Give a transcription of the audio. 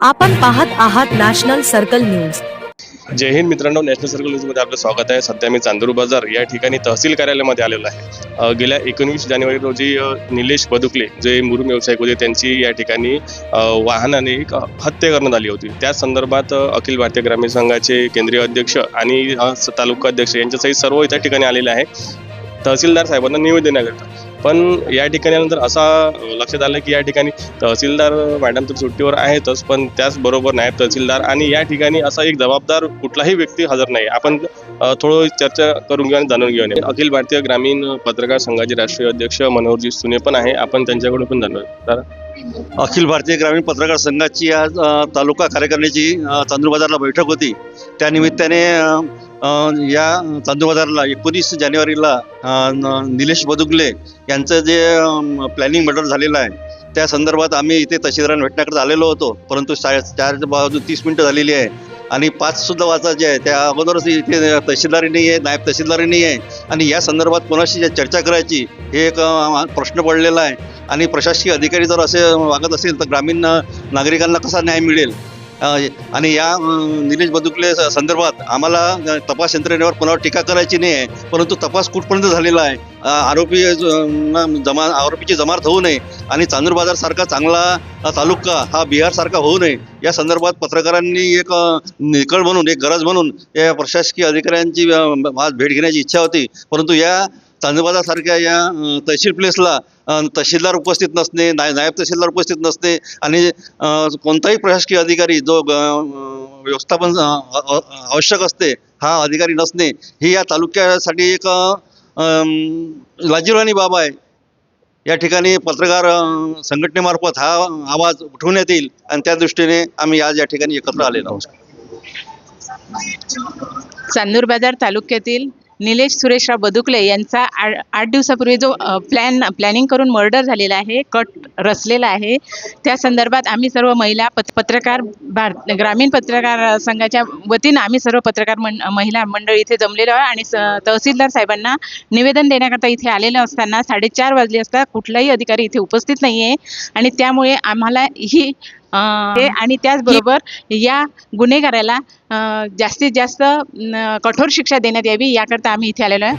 आपण पाहत आहात नॅशनल सर्कल न्यूज. जय हिंद मित्रांनो नॅशनल सर्कल न्यूजमध्ये आपलं स्वागत आहे. सध्या मी चांदूर बाजार या ठिकाणी तहसील कार्यालयामध्ये आलेलो आहे. अ, गेल्या एकोणवीस जानेवारी रोजी अ, निलेश बदुकले जे मुरुम व्यावसायिक होते त्यांची या ठिकाणी अ, वाहनाने एक हत्या करण्यात आली होती. त्या संदर्भात अ, अखिल भारतीय ग्रामीण संघाचे केंद्रीय अध्यक्ष आणि अ, स- तालुका अध्यक्ष यांच्यासहित सर्व त्या ठिकाणी आलेले आहे. तहसीलदार साहेबांना निवेदन करतात पण या ठिकाणी नंतर असा लक्षात आलं की या ठिकाणी तहसीलदार मॅडम तर सुट्टीवर आहेतच पण त्याचबरोबर नायब तहसीलदार आणि या ठिकाणी असा एक जबाबदार कुठलाही व्यक्ती हजर नाही. आपण थोडं चर्चा करून घेऊन जाणून घेऊन अखिल भारतीय ग्रामीण पत्रकार संघाचे राष्ट्रीय अध्यक्ष मनोहरजी सुने पण आहे. आपण त्यांच्याकडून पण जाणून तर अखिल भारतीय ग्रामीण पत्रकार संघाची आज तालुका कार्यकारिणीची चांदूर बाजारला बैठक होती. त्यानिमित्ताने या चांदू बाजारला एकोणीस जानेवारीला न- निलेश बदुगले यांचं जे प्लॅनिंग मर्डर झालेलं आहे त्या संदर्भात आम्ही इथे तहसीलदारांना भेटण्याकडे आलेलो होतो परंतु सा चार बाजू तीस मिनटं झालेली आहे. आणि पाच सुद्धा वाचायचे आहे त्या अगोदरच इथे तहसीलदारी नाही आहे नायब तहसीलदारही नाही आहे. आणि या संदर्भात कोणाशी चर्चा करायची हे एक प्रश्न पडलेला आहे. आणि प्रशासकीय अधिकारी जर असे वागत असेल तर ग्रामीण नागरिकांना कसा न्याय मिळेल? आणि या निलेश बदुकले स- संदर्भात आम्हाला तपास यंत्रणेवर कोणावर टीका करायची नाही आहे परंतु तपास कुठपर्यंत झालेला आहे आरोपी जमा आरोपीची जमात होऊ नये आणि चांदूर बाजारसारखा चांगला तालुका हा बिहारसारखा होऊ नये या संदर्भात पत्रकारांनी एक निकळ म्हणून एक गरज म्हणून या प्रशासकीय अधिकाऱ्यांची आज भेट घेण्याची इच्छा होती परंतु या चांदूरबाजारसारख्या या तहसील प्लेसला तहसीलदार उपस्थित नसणे नाय नायब तहसीलदार उपस्थित नसणे आणि कोणताही प्रशासकीय अधिकारी जो व्यवस्थापन आवश्यक असते हा अधिकारी नसणे ही या तालुक्यासाठी एक लाजीरवाणी बाब आहे. या ठिकाणी पत्रकार संघटनेमार्फत हा आवाज उठवण्यात येईल आणि त्या दृष्टीने आम्ही आज या ठिकाणी एकत्र आलेलो आहोत. चांदूर बाजार तालुक्यातील निलेश सुरेशराव बदुकले यांचा आ- आठ दिवसापूर्वी जो प्लॅन प्लॅनिंग करून मर्डर झालेला आहे कट रचलेला आहे त्या संदर्भात आम्ही सर्व महिला पत पत्रकार भार ग्रामीण पत्रकार संघाच्या वतीनं आम्ही सर्व पत्रकार मं महिला मंडळ इथे जमलेलो आहे आणि स तहसीलदार साहेबांना निवेदन देण्याकरता इथे आलेलं असताना साडेचार वाजले असता कुठलाही अधिकारी इथे उपस्थित नाही आहे आणि त्यामुळे आम्हाला ही हे आणि त्याचबरोबर या गुन्हेगाराला अ, जास्तीत जास्त कठोर शिक्षा देण्यात यावी याकरता आम्ही इथे आलेलो आहे.